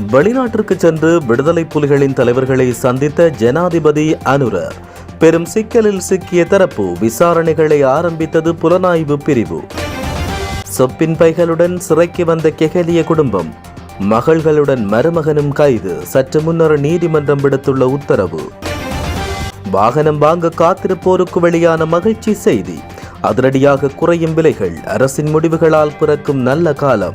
வெளிநாட்டிற்கு சென்று விடுதலை புலிகளின் தலைவர்களை சந்தித்த ஜனாதிபதி அனுர பெரும் சிக்கலில் சிக்கிய தரப்பு விசாரணைகளை ஆரம்பித்தது புலனாய்வு பிரிவு. சொப்பின் பைகளுடன் சிறைக்கு வந்த கெகலிய குடும்பம் மகள்களுடன் மருமகனும் கைது சற்று முன்னர் நீதிமன்றம் விடுத்துள்ள உத்தரவு. வாகனம் வாங்க காத்திருப்போருக்கு வெளியான மகிழ்ச்சி செய்தி. அதிரடியாக குறையும் விலைகள் அரசின் முடிவுகளால் பிறக்கும் நல்ல காலம்.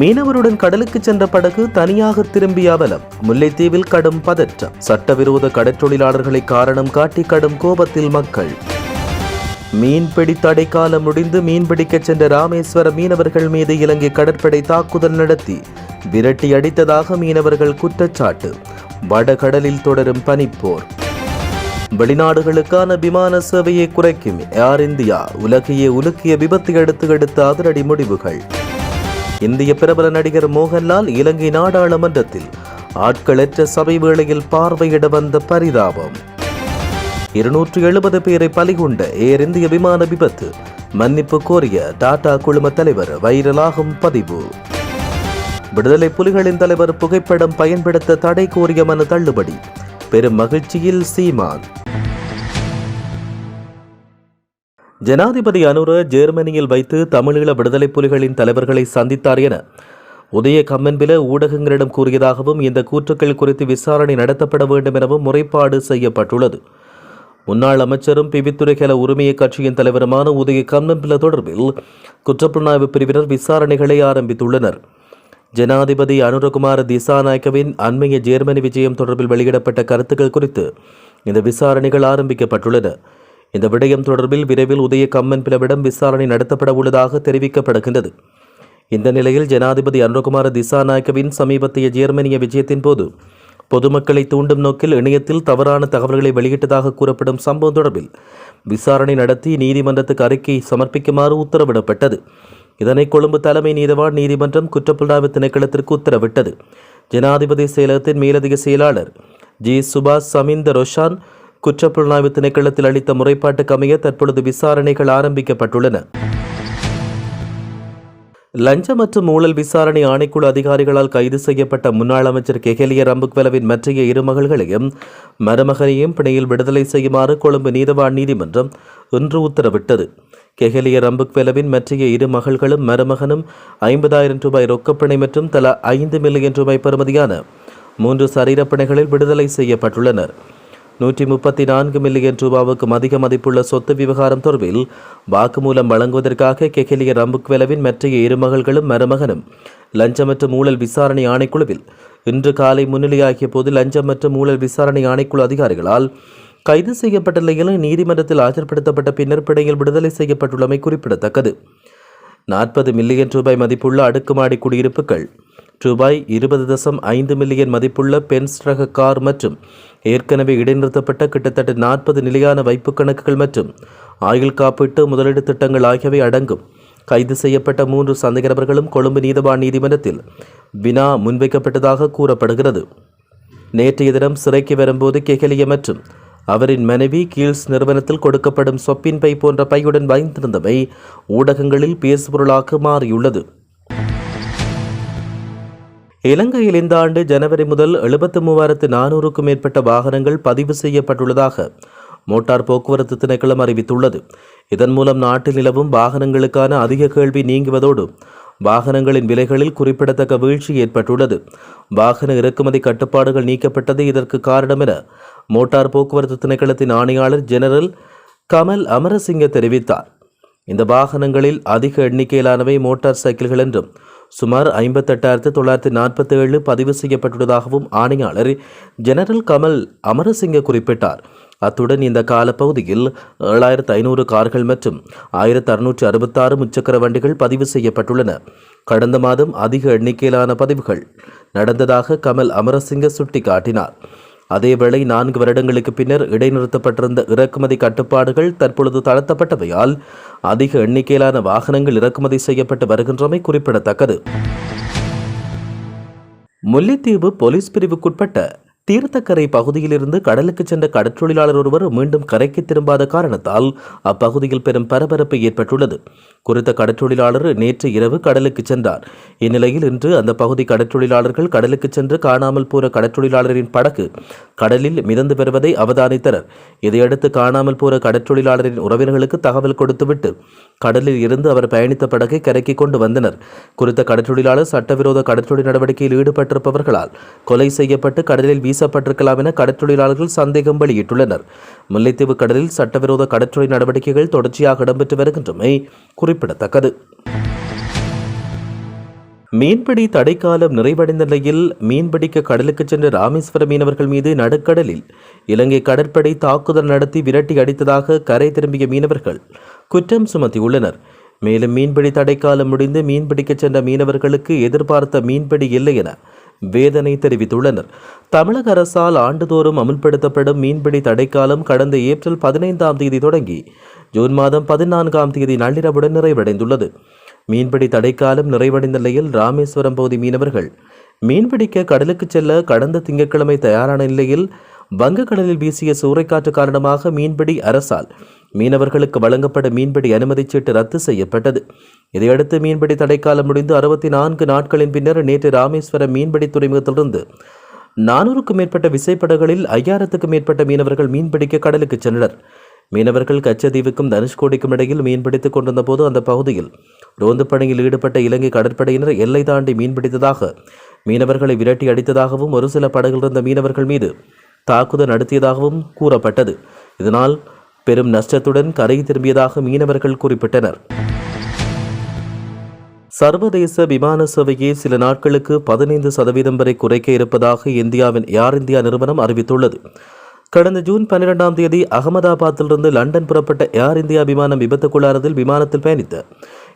மீனவருடன் கடலுக்கு சென்ற படகு தனியாக திரும்பிய அவலம். முல்லைத்தீவில் கடும் பதற்றம். சட்டவிரோத கடற்றொழிலாளர்களை காரணம் காட்டி கடும் கோபத்தில் மக்கள். மீன்பிடி தடைக்காலம் முடிந்து மீன்பிடிக்கச் சென்ற ராமேஸ்வர மீனவர்கள் மீது இலங்கை கடற்படை தாக்குதல் நடத்தி விரட்டி அடித்ததாக மீனவர்கள் குற்றச்சாட்டு. வடகடலில் தொடரும் பனிப்போர். வெளிநாடுகளுக்கான விமான சேவையை குறைக்கும் ஏர் இந்தியா. உலகையே உலுக்கிய விபத்து அடுத்து எடுத்த அதிரடி முடிவுகள். இந்திய பிரபல நடிகர் மோகன்லால் இலங்கை நாடாளுமன்றத்தில் ஆட்களற்ற சபை வேளையில் பார்வையிட வந்த பரிதாபம். இருநூற்று எழுபது பேரை பலிகொண்ட ஏர் இந்திய விமான விபத்து. மன்னிப்பு கோரிய டாடா குழும தலைவர் வைரலாகும் பதிவு. விடுதலை புலிகளின் தலைவர் புகைப்படம் பயன்படுத்த தடை கோரிய மனு தள்ளுபடி. பெரும் மகிழ்ச்சியில் சீமான். ஜனாதிபதி அனுர ஜெர்மனியில் வைத்து தமிழீழ விடுதலை புலிகளின் தலைவர்களை சந்தித்தார் என உதய கம்மன்பில ஊடகங்களிடம் கூறியதாகவும் இந்த கூற்றுக்கள் குறித்து விசாரணை நடத்தப்பட வேண்டும் எனவும் முறைப்பாடு செய்யப்பட்டுள்ளது. முன்னாள் அமைச்சரும் பிவித்துறைகள உரிமைய கட்சியின் தலைவருமான உதய கம்மன்பில தொடர்பில் குற்றப்புலனாய்வு பிரிவினர் விசாரணைகளை ஆரம்பித்துள்ளனர். ஜனாதிபதி அனுரகுமார் திசாநாயக்கவின் அண்மைய ஜேர்மனி விஜயம் தொடர்பில் வெளியிடப்பட்ட கருத்துக்கள் குறித்து இந்த விசாரணைகள் ஆரம்பிக்கப்பட்டுள்ளன. இந்த விடயம் தொடர்பில் விரைவில் உதய கம்மன் பிளவிடம் விசாரணை நடத்தப்பட உள்ளதாக தெரிவிக்கப்படுகின்றது. இந்த நிலையில் ஜனாதிபதி அனுரகுமார திசாநாயக்கவின் சமீபத்திய ஜெர்மனிய விஜயத்தின் போது பொதுமக்களை தூண்டும் நோக்கில் இணையத்தில் தவறான தகவல்களை வெளியிட்டதாக கூறப்படும் சம்பவம் தொடர்பில் விசாரணை நடத்தி நீதிமன்றத்துக்கு அறிக்கை சமர்ப்பிக்குமாறு உத்தரவிடப்பட்டது. இதனை கொழும்பு தலைமை நீதவான் நீதிமன்றம் குற்றப்புலனாய்வு திணைக்களத்திற்கு உத்தரவிட்டது. ஜனாதிபதி செயலகத்தின் மேலதிக செயலாளர் ஜி சுபாஷ் சமிந்த ரொஷான் குற்றப்புலனாய்வு திணைக்களத்தில் அளித்த முறைப்பாட்டுக்கு அமைய தற்பொழுது விசாரணைகள் ஆரம்பிக்கப்பட்டுள்ளன. லஞ்ச மற்றும் ஊழல் விசாரணை ஆணைக்குழு அதிகாரிகளால் கைது செய்யப்பட்ட முன்னாள் அமைச்சர் கெஹெலிய ரம்புக்வெலவின் மற்றைய இரு மகள்களையும் மருமகனையும் பிணையில் விடுதலை செய்யுமாறு கொழும்பு நீதவான் நீதிமன்றம் இன்று உத்தரவிட்டது. கெஹெலிய ரம்புக்வெலவின் மற்றைய இரு மகள்களும் மருமகனும் ஐம்பதாயிரம் ரூபாய் ரொக்கப்பிணை மற்றும் தலா ஐந்து மில்லியன் ரூபாய் பெறுமதியான மூன்று சரீரப்பிணைகளில் விடுதலை செய்யப்பட்டுள்ளனர். நூற்றி முப்பத்தி நான்கு மில்லியன் ரூபாவுக்கும் அதிக மதிப்புள்ள சொத்து விவகாரம் தொடர்பில் வாக்குமூலம் வழங்குவதற்காக கெகலிய ரம்புக்வெலவின் மற்றைய இரு மகள்களும் மருமகனும் லஞ்சம் மற்றும் ஊழல் விசாரணை ஆணைக்குழுவில் இன்று காலை முன்னிலையாகிய போது லஞ்சம் மற்றும் ஊழல் விசாரணை ஆணைக்குழு அதிகாரிகளால் கைது செய்யப்பட்ட நிலையில் நீதிமன்றத்தில் ஆஜர்படுத்தப்பட்ட பின்னர் பிணையில் விடுதலை செய்யப்பட்டுள்ளமை குறிப்பிடத்தக்கது. நாற்பது மில்லியன் ரூபாய் மதிப்புள்ள அடுக்குமாடி குடியிருப்புகள் ரூபாய் இருபது தசம் ஐந்து மில்லியன் மதிப்புள்ள பென்ஸ் ரக கார் மற்றும் ஏற்கனவே இடைநிறுத்தப்பட்ட கிட்டத்தட்ட நாற்பது நிலையான வைப்புக் கணக்குகள் மற்றும் ஆயுள் காப்பீட்டு முதலீடு திட்டங்கள் ஆகியவை அடங்கும். கைது செய்யப்பட்ட மூன்று சந்தேக நபர்களும் கொழும்பு நீதவான் நீதிமன்றத்தில் வினா முன்வைக்கப்பட்டதாக கூறப்படுகிறது. நேற்றைய தினம் சிறைக்கு வரும்போது கெகலிய மற்றும் அவரின் மனைவி கீழ்ஸ் நிறுவனத்தில் கொடுக்கப்படும் சொப்பின் பை போன்ற பையுடன் வைத்திருந்தவை ஊடகங்களில் பேசுபொருளாக மாறியுள்ளது. இலங்கையில் இந்த ஆண்டு ஜனவரி முதல் எழுபத்து மூவாயிரத்து நானூறுக்கும் மேற்பட்ட வாகனங்கள் பதிவு செய்யப்பட்டுள்ளதாக மோட்டார் போக்குவரத்து திணைக்களம் அறிவித்துள்ளது. இதன் மூலம் நாட்டில் நிலவும் வாகனங்களுக்கான அதிக கேள்வி நீங்குவதோடு வாகனங்களின் விலைகளில் குறிப்பிடத்தக்க வீழ்ச்சி ஏற்பட்டுள்ளது. வாகன இறக்குமதி கட்டுப்பாடுகள் நீக்கப்பட்டது இதற்கு காரணம் என மோட்டார் போக்குவரத்து திணைக்களத்தின் ஆணையாளர் ஜெனரல் கமல் அமரசிங்க தெரிவித்தார். இந்த வாகனங்களில் அதிக எண்ணிக்கையிலானவை மோட்டார் சைக்கிள்கள் என்றும் சுமார் ஐம்பத்தெட்டாயிரத்து தொள்ளாயிரத்து நாற்பத்தி ஏழு பதிவு செய்யப்பட்டுள்ளதாகவும் ஆணையாளர் ஜெனரல் கமல் அமரசிங்க குறிப்பிட்டார். அத்துடன் இந்த காலப்பகுதியில் ஏழாயிரத்து ஐநூறு கார்கள் மற்றும் ஆயிரத்து அறுநூற்று அறுபத்தாறு முச்சக்கர வண்டிகள் பதிவு செய்யப்பட்டுள்ளன. கடந்த மாதம் அதிக எண்ணிக்கையிலான பதிவுகள் நடந்ததாக கமல் அமரசிங்க சுட்டிக்காட்டினார். அதேவேளை நான்கு வருடங்களுக்கு பின்னர் இடைநிறுத்தப்பட்டிருந்த இறக்குமதி கட்டுப்பாடுகள் தற்பொழுது தளர்த்தப்பட்டவையால் அதிக எண்ணிக்கையிலான வாகனங்கள் இறக்குமதி செய்யப்பட்டு வருகின்றமை குறிப்பிடத்தக்கது. முல்லைத்தீவு போலீஸ் பிரிவுக்குட்பட்ட தீர்த்தக்கரை பகுதியிலிருந்து கடலுக்கு சென்ற கடற்றொழிலாளர் ஒருவர் மீண்டும் கரைக்கு திரும்பாத காரணத்தால் அப்பகுதியில் பெரும் பரபரப்பு ஏற்பட்டுள்ளது. குறித்த கடற்றொழிலாளர் நேற்று இரவு கடலுக்கு சென்றார். இந்நிலையில் இன்று அந்த பகுதி கடற்றொழிலாளர்கள் கடலுக்கு சென்று காணாமல் போற கடற்றொழிலாளரின் படகு கடலில் மிதந்து வருவதை அவதானித்தனர். இதையடுத்து காணாமல் போற கடற்றொழிலாளரின் உறவினர்களுக்கு தகவல் கொடுத்துவிட்டு கடலில் இருந்து அவர் பயணித்த படகை கரைக்கு கொண்டு வந்தனர். குறித்த கடற்றொழிலாளர் சட்டவிரோத கடற்றொழில் நடவடிக்கையில் ஈடுபட்டிருப்பவர்களால் கொலை செய்யப்பட்டு கடலில் வீசப்பட்டிருக்கலாம் என கடற்றொழிலாளர்கள் சந்தேகம் வெளியிட்டுள்ளனர். முல்லைத்தீவு கடலில் சட்டவிரோத கடற்றொழில் நடவடிக்கைகள் தொடர்ச்சியாக இடம்பெற்று வருகின்றமை குறிப்பிடத்தக்கது. மீன்பிடி தடைக்காலம் நிறைவடைந்த நிலையில் மீன்பிடிக்க கடலுக்கு சென்ற ராமேஸ்வர மீனவர்கள் மீது நடுக்கடலில் இலங்கை கடற்படை தாக்குதல் நடத்தி விரட்டி அடித்ததாக கரை திரும்பிய மீனவர்கள் குற்றம் சுமத்தியுள்ளனர். மேலும் மீன்பிடி தடைக்காலம் முடிந்து மீன்பிடிக்கச் சென்ற மீனவர்களுக்கு எதிர்பார்த்த மீன்பிடி இல்லை என வேதனை தெரிவித்துள்ளனர். தமிழக அரசால் ஆண்டுதோறும் அமுல்படுத்தப்படும் மீன்பிடி தடைக்காலம் கடந்த ஏப்ரல் பதினைந்தாம் தேதி தொடங்கி ஜூன் மாதம் பதினான்காம் தேதி நள்ளிரவுடன் நிறைவடைந்துள்ளது. மீன்பிடி தடைக்காலம் நிறைவடைந்த நிலையில் ராமேஸ்வரம் பகுதி மீனவர்கள் மீன்பிடிக்க கடலுக்கு செல்ல கடந்த திங்கட்கிழமை தயாரான நிலையில் வங்கக்கடலில் வீசிய சூறைக்காற்று காரணமாக மீன்பிடி அரசால் மீனவர்களுக்கு வழங்கப்பட மீன்பிடி அனுமதிச் சீட்டு ரத்து செய்யப்பட்டது. இதையடுத்து மீன்பிடி தடைக்காலம் முடிந்து அறுபத்தி நான்கு நாட்களின் பின்னர் நேற்று ராமேஸ்வரம் மீன்பிடி துறைமுகத்திலிருந்து நானூறுக்கும் மேற்பட்ட விசைப்படகுகளில் ஐயாயிரத்துக்கும் மேற்பட்ட மீனவர்கள் மீன்பிடிக்க கடலுக்கு சென்றனர். மீனவர்கள் கச்சதீவுக்கும் தனுஷ்கோடிக்கும் இடையில் மீன்பிடித்துக் கொண்டிருந்த போது அந்த பகுதியில் ரோந்து பணியில் ஈடுபட்ட இலங்கை கடற்படையினர் எல்லை தாண்டி மீன்பிடித்ததாக மீனவர்களை விரட்டி அடித்ததாகவும் ஒரு சில படகில் இருந்த மீனவர்கள் மீது தாக்குதல் நடத்தியதாகவும் கூறப்பட்டது. இதனால் பெரும் நஷ்டத்துடன் கரை திரும்பியதாக மீனவர்கள் குறிப்பிட்டனர். சர்வதேச விமான சேவையை சில நாட்களுக்கு பதினைந்து சதவீதம் வரை குறைக்க இருப்பதாக இந்தியாவின் ஏர் இந்தியா நிறுவனம் அறிவித்துள்ளது. கடந்த ஜூன் பன்னிரெண்டாம் தேதி அகமதாபாத்திலிருந்து லண்டன் புறப்பட்ட ஏர் இந்தியா விமானம் விபத்துக்குள்ளானதில் விமானத்தில் பயணித்த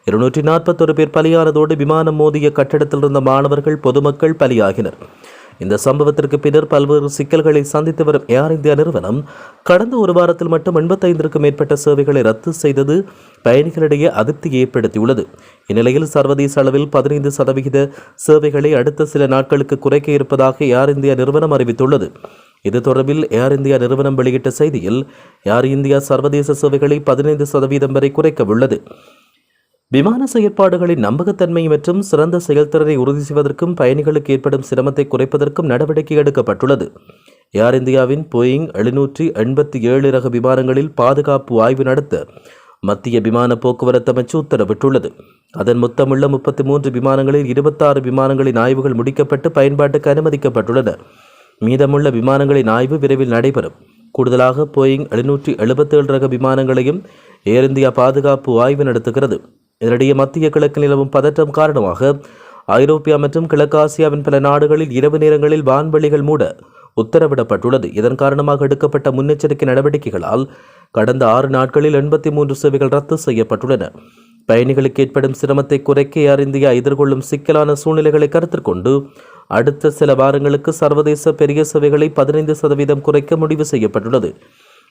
இருநூற்றி நாற்பத்தொரு பேர் பலியானதோடு விமானம் மோதிய கட்டிடத்தில் இருந்த மாணவர்கள் பொதுமக்கள் பலியாகினர். இந்த சம்பவத்திற்கு பின்னர் பல்வேறு சிக்கல்களை சந்தித்து வரும் ஏர் இந்தியா நிறுவனம் கடந்த ஒரு வாரத்தில் மட்டும் எண்பத்தைந்திற்கும் மேற்பட்ட சேவைகளை ரத்து செய்தது பயணிகளிடையே அதிருப்தி ஏற்படுத்தியுள்ளது. இந்நிலையில் சர்வதேச அளவில் பதினைந்து சதவிகித சேவைகளை அடுத்த சில நாட்களுக்கு குறைக்க இருப்பதாக ஏர் இந்தியா நிறுவனம் அறிவித்துள்ளது. இது தொடர்பில் ஏர் இந்தியா நிறுவனம் வெளியிட்ட செய்தியில் ஏர் இந்தியா சர்வதேச சேவைகளை பதினைந்து சதவீதம் வரை குறைக்க உள்ளது விமான செயற்பாடுகளின் நம்பகத்தன்மை மற்றும் சிறந்த செயல்திறனை உறுதி செய்வதற்கும் பயணிகளுக்கு ஏற்படும் சிரமத்தை குறைப்பதற்கும் நடவடிக்கை எடுக்கப்பட்டுள்ளது. ஏர் இந்தியாவின் போயிங் எழுநூற்றி எண்பத்தி ஏழு ரக விமானங்களில் பாதுகாப்பு ஆய்வு நடத்த மத்திய விமான போக்குவரத்து அமைச்சு உத்தரவிட்டுள்ளது. அதன் மொத்தமுள்ள முப்பத்தி மூன்று விமானங்களில் இருபத்தாறு விமானங்களின் ஆய்வுகள் முடிக்கப்பட்டு பயன்பாட்டுக்கு அனுமதிக்கப்பட்டுள்ளன. மீதமுள்ள விமானங்களின் ஆய்வு விரைவில் நடைபெறும். கூடுதலாக போயிங் எழுநூற்றி எழுபத்தேழு ரக விமானங்களையும் ஏர் இந்தியா பாதுகாப்பு ஆய்வு நடத்துகிறது. இதனிடையே மத்திய கிழக்கு நிலவும் பதற்றம் காரணமாக ஐரோப்பியா மற்றும் கிழக்காசியாவின் பல நாடுகளில் இரவு நேரங்களில் வான்வெளிகள் மூட உத்தரவிடப்பட்டுள்ளது. இதன் காரணமாக எடுக்கப்பட்ட முன்னெச்சரிக்கை நடவடிக்கைகளால் கடந்த ஆறு நாட்களில் எண்பத்தி மூன்று சேவைகள் ரத்து செய்யப்பட்டுள்ளன. பயணிகளுக்கு ஏற்படும் சிரமத்தை குறைக்க ஏர் இந்தியா எதிர்கொள்ளும் சிக்கலான சூழ்நிலைகளை கருத்தில் கொண்டு அடுத்த சில வாரங்களுக்கு சர்வதேச பெரிய சேவைகளை பதினைந்து சதவீதம் குறைக்க முடிவு செய்யப்பட்டுள்ளது.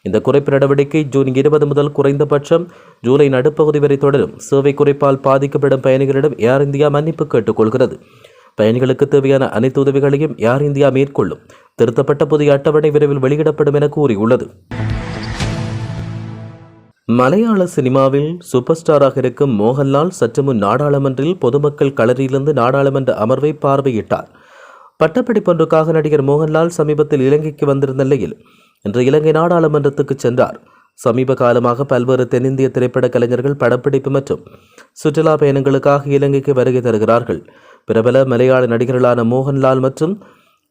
இந்த குறைப்பு நடவடிக்கை ஜூன் இருபது முதல் குறைந்தபட்சம் ஜூலை நடுப்பகுதி வரை தொடரும். சேவை குறைப்பால் பாதிக்கப்படும் பயணிகளிடம் ஏர் இந்தியா மன்னிப்பு கேட்டுக்கொள்கிறது. பயணிகளுக்கு தேவையான அனைத்து உதவிகளையும் ஏர் இந்தியா மேற்கொள்ளும். திருத்தப்பட்ட புதிய அட்டவணை விரைவில் வெளியிடப்படும் என கூறியுள்ளது. மலையாள சினிமாவில் சூப்பர் ஸ்டாராக இருக்கும் மோகன்லால் சற்று முன் நாடாளுமன்றில் பொதுமக்கள் களரியிலிருந்து நாடாளுமன்ற அமர்வை பார்வையிட்டார். பட்டப்படிப்பொன்றுக்காக நடிகர் மோகன்லால் சமீபத்தில் இலங்கைக்கு வந்திருந்த நிலையில் இன்று இலங்கை நாடாளுமன்றத்துக்கு சென்றார். சமீப காலமாக பல்வேறு தென்னிந்திய திரைப்பட கலைஞர்கள் படப்பிடிப்பு மற்றும் சுற்றுலா பயணங்களுக்காக இலங்கைக்கு வருகை தருகிறார்கள். பிரபல மலையாள நடிகர்களான மோகன்லால் மற்றும்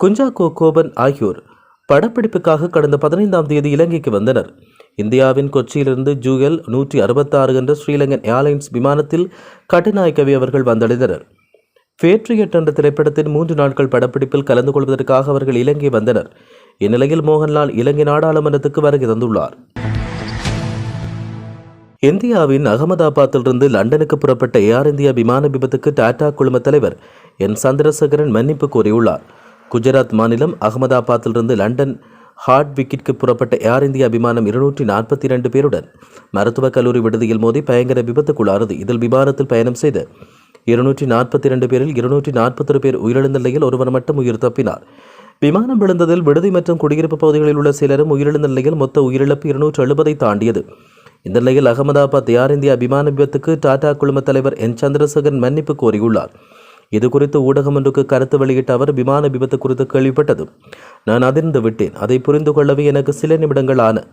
குஞ்சா கோபன் ஆகியோர் படப்பிடிப்புக்காக கடந்த பதினைந்தாம் தேதி இலங்கைக்கு வந்தனர். இந்தியாவின் கொச்சியிலிருந்து ஜூஎல் நூற்றி அறுபத்தாறு என்ற ஸ்ரீலங்கன் ஏர்லைன்ஸ் விமானத்தில் கட்டுநாயக்கவி அவர்கள் வந்தடைந்தனர். பேட்ரியட் என்ற திரைப்படத்தின் மூன்று நாட்கள் படப்பிடிப்பில் கலந்து கொள்வதற்காக அவர்கள் இலங்கை வந்தனர். இந்நிலையில் மோகன்லால் இலங்கை நாடாளுமன்றத்துக்கு வருகை தந்துள்ளார். இந்தியாவின் அகமதாபாத்திலிருந்து லண்டனுக்கு புறப்பட்ட ஏர் இந்தியா விமான விபத்துக்கு டாடா குழும தலைவர் என். சந்திரசேகரன் மன்னிப்பு கோரியுள்ளார். குஜராத் மாநிலம் அகமதாபாத்திலிருந்து லண்டன் ஹார்ட்விக்கிற்கு புறப்பட்ட ஏர் இந்தியா விமானம் இருநூற்றி நாற்பத்தி இரண்டு பேருடன் மருத்துவக் கல்லூரி விடுதியில் மோதி பயங்கர விபத்துக்குள்ளானது. இதில் விமானத்தில் பயணம் செய்த இருநூற்றி நாற்பத்தி இரண்டு பேரில் இருநூற்றி நாற்பத்தொரு பேர் உயிரிழந்த நிலையில் ஒருவர் மட்டும் உயிர் தப்பினார். விமானம் விழுந்ததில் விடுதி மற்றும் குடியிருப்பு பகுதிகளில் உள்ள சிலரும் உயிரிழந்த நிலையில் மொத்த உயிரிழப்பு இருநூற்று எழுபதை தாண்டியது. இந்த நிலையில் அகமதாபாத் ஏர் இந்தியா விமான விபத்துக்கு டாடா குழும தலைவர் என். சந்திரசேகரன் மன்னிப்பு கோரியுள்ளார். இது குறித்து ஊடகம் ஒன்றுக்கு கருத்து வெளியிட்ட அவர் விமான விபத்து குறித்து கேள்விப்பட்டது. நான் அதிர்ந்து விட்டேன். அதை புரிந்து கொள்ளவே எனக்கு சில நிமிடங்கள் ஆன.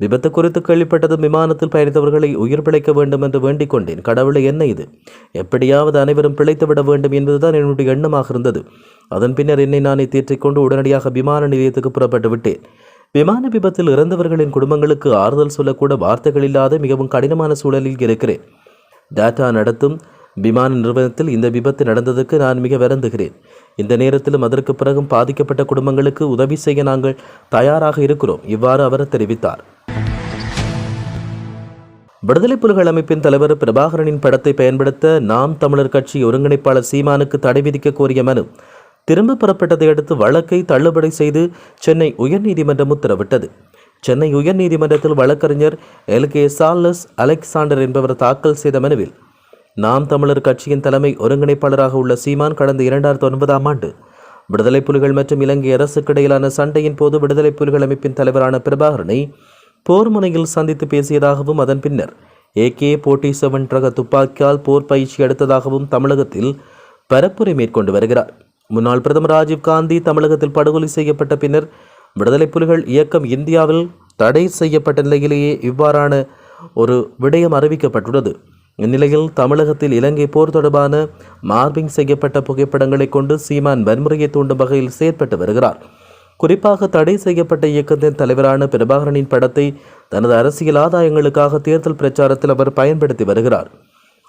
விபத்து குறித்து கேள்விப்பட்டதும் விமானத்தில் பயணித்தவர்களை உயிர் பிழைக்க வேண்டும் என்று வேண்டிக் கொண்டேன். கடவுளை என்ன இது? எப்படியாவது அனைவரும் பிழைத்து விட வேண்டும் என்பதுதான் என்னுடைய எண்ணமாக இருந்தது. அதன் பின்னர் என்னை நானே தீற்றிக்கொண்டு உடனடியாக விமான நிலையத்துக்கு புறப்பட்டு விட்டேன். விமான விபத்தில் இறந்தவர்களின் குடும்பங்களுக்கு ஆறுதல் சொல்லக்கூட வார்த்தைகள் இல்லாத மிகவும் கடினமான சூழலில் இருக்கிறேன். டாட்டா நடத்தும் விமான நிறுவனத்தில் இந்த விபத்து நடந்ததற்கு நான் மிக வருந்துகிறேன். இந்த நேரத்திலும் அதற்கு பிறகும் பாதிக்கப்பட்ட குடும்பங்களுக்கு உதவி செய்ய நாங்கள் தயாராக இருக்கிறோம் இவ்வாறு அவர் தெரிவித்தார். விடுதலை புலிகள் அமைப்பின் தலைவர் பிரபாகரனின் படத்தை பயன்படுத்த நாம் தமிழர் கட்சி ஒருங்கிணைப்பாளர் சீமானுக்கு தடை விதிக்க கோரிய மனு. திரும்ப பெறப்பட்டதை அடுத்து வழக்கை தள்ளுபடி செய்து சென்னை உயர்நீதிமன்றம் உத்தரவிட்டது. சென்னை உயர்நீதிமன்றத்தில் வழக்கறிஞர் எல். கே. சார்லஸ் அலெக்சாண்டர் என்பவர் தாக்கல் செய்த மனுவில் நாம் தமிழர் கட்சியின் தலைமை ஒருங்கிணைப்பாளராக உள்ள சீமான் கடந்த இரண்டாயிரத்தி ஒன்பதாம் ஆண்டு விடுதலை புலிகள் மற்றும் இலங்கை அரசுக்கு இடையிலான சண்டையின் போது விடுதலை புலிகள் அமைப்பின் தலைவரான பிரபாகரனை போர் முனையில் சந்தித்து பேசியதாகவும் அதன் பின்னர் ஏகே போர்ட்டி செவன் ரக துப்பாக்கியால் போர் பயிற்சி எடுத்ததாகவும் தமிழகத்தில் பரப்புரை மேற்கொண்டு வருகிறார். முன்னாள் பிரதமர் ராஜீவ் காந்தி தமிழகத்தில் படுகொலை செய்யப்பட்ட பின்னர் விடுதலை புலிகள் இயக்கம் இந்தியாவில் தடை செய்யப்பட்ட நிலையிலேயே இவ்வாறான ஒரு விடயம் அறிவிக்கப்பட்டுள்ளது. இந்நிலையில் தமிழகத்தில் இலங்கை போர் தொடர்பான மார்பிங் செய்யப்பட்ட புகைப்படங்களை கொண்டு சீமான் வன்முறையை தூண்டும் வகையில் செயற்பட்டு வருகிறார். குறிப்பாக தடை செய்யப்பட்ட இயக்கத்தின் தலைவரான பிரபாகரனின் படத்தை தனது அரசியல் ஆதாயங்களுக்காக தேர்தல் பிரச்சாரத்தில் அவர் பயன்படுத்தி வருகிறார்.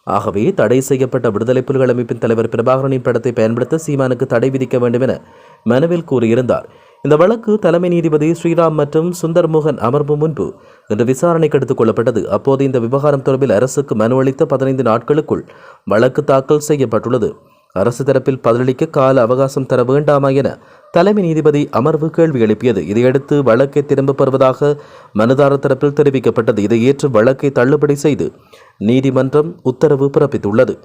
ஆகவே தடை செய்யப்பட்ட விடுதலை புலிகள் அமைப்பின் தலைவர் பிரபாகரனின் படத்தை பயன்படுத்த சீமானுக்கு தடை விதிக்க வேண்டும் என மனுவில் கூறியிருந்தார். இந்த வழக்கு தலைமை நீதிபதி ஸ்ரீராம் மற்றும் சுந்தர்மோகன் அமர்வு முன்பு இன்று விசாரணைக்கு எடுத்துக் கொள்ளப்பட்டது. அப்போது இந்த விவகாரம் தொடர்பில் அரசுக்கு மனு அளித்த பதினைந்து நாட்களுக்குள் வழக்கு தாக்கல் செய்யப்பட்டுள்ளது. அரசு தரப்பில் பதிலளிக்க கால அவகாசம் தர வேண்டாமா என தலைமை நீதிபதி அமர்வு கேள்வி எழுப்பியது. இதையடுத்து வழக்கை திரும்பப் பெறுவதாக மனுதாரர் தரப்பில் தெரிவிக்கப்பட்டது. இதை ஏற்று வழக்கை தள்ளுபடி செய்து நீதிமன்றம் உத்தரவு பிறப்பித்துள்ளது.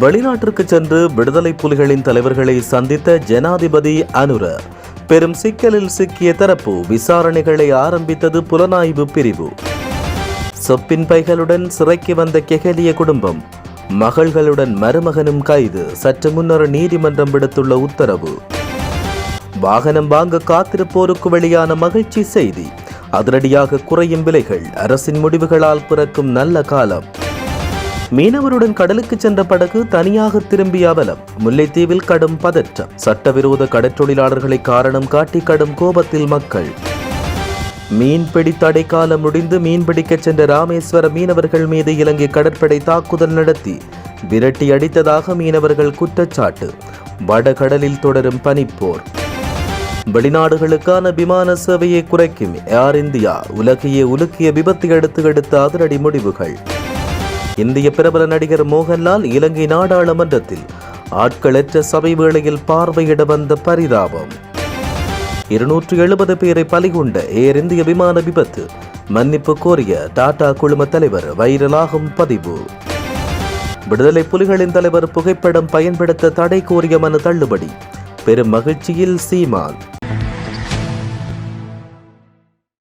வெளிநாட்டிற்கு சென்று விடுதலை புலிகளின் தலைவர்களை சந்தித்த ஜனாதிபதி அனுர பெரும் சிக்கலில் சிக்கிய தரப்பு விசாரணைகளை ஆரம்பித்தது புலனாய்வு பிரிவு. சொப்பின் பைகளுடன் சிறைக்கு வந்த கெகலிய குடும்பம் மகள்களுடன் மருமகனும் கைது. சற்று முன்னர் நீதிமன்றம் விடுத்துள்ள உத்தரவு. வாகனம் வாங்க காத்திருப்போருக்கு வெளியான மகிழ்ச்சி செய்தி. அதிரடியாக குறையும் விலைகள். அரசின் முடிவுகளால் பிறக்கும் நல்ல காலம். மீனவருடன் கடலுக்கு சென்ற படகு தனியாக திரும்பிய அவலம். முல்லைத்தீவில் கடும் பதற்றம். சட்டவிரோத கடற்றொழிலாளர்களை காரணம் காட்டி கடும் கோபத்தில் மக்கள். மீன்பிடி தடை காலம் முடிந்து மீன்பிடிக்கச் சென்ற ராமேஸ்வர மீனவர்கள் மீது இலங்கை கடற்படை தாக்குதல் நடத்தி விரட்டி அடித்ததாக மீனவர்கள் குற்றச்சாட்டு. வடகடலில் தொடரும் பனிப்போர். வெளிநாடுகளுக்கான விமான சேவையை குறைக்கும் ஏர் இந்தியா உலகையே உலுக்கிய விபத்து எடுத்து எடுத்த அதிரடி முடிவுகள். இந்திய பிரபல நடிகர் மோகன்லால் இலங்கை நாடாளுமன்றத்தில் ஆட்களற்ற சபை வேளையில் பார்வையிட வந்த பரிதாபம். இருநூற்று எழுபது பேரை பலிகொண்ட ஏர் இந்திய விமான விபத்து. மன்னிப்பு கோரிய டாடா குழும தலைவர் வைரலாகும் பதிவு. விடுதலை புலிகளின் தலைவர் புகைப்படம் பயன்படுத்த தடை கோரிய மனு தள்ளுபடி. பெரும் மகிழ்ச்சியில் சீமான்.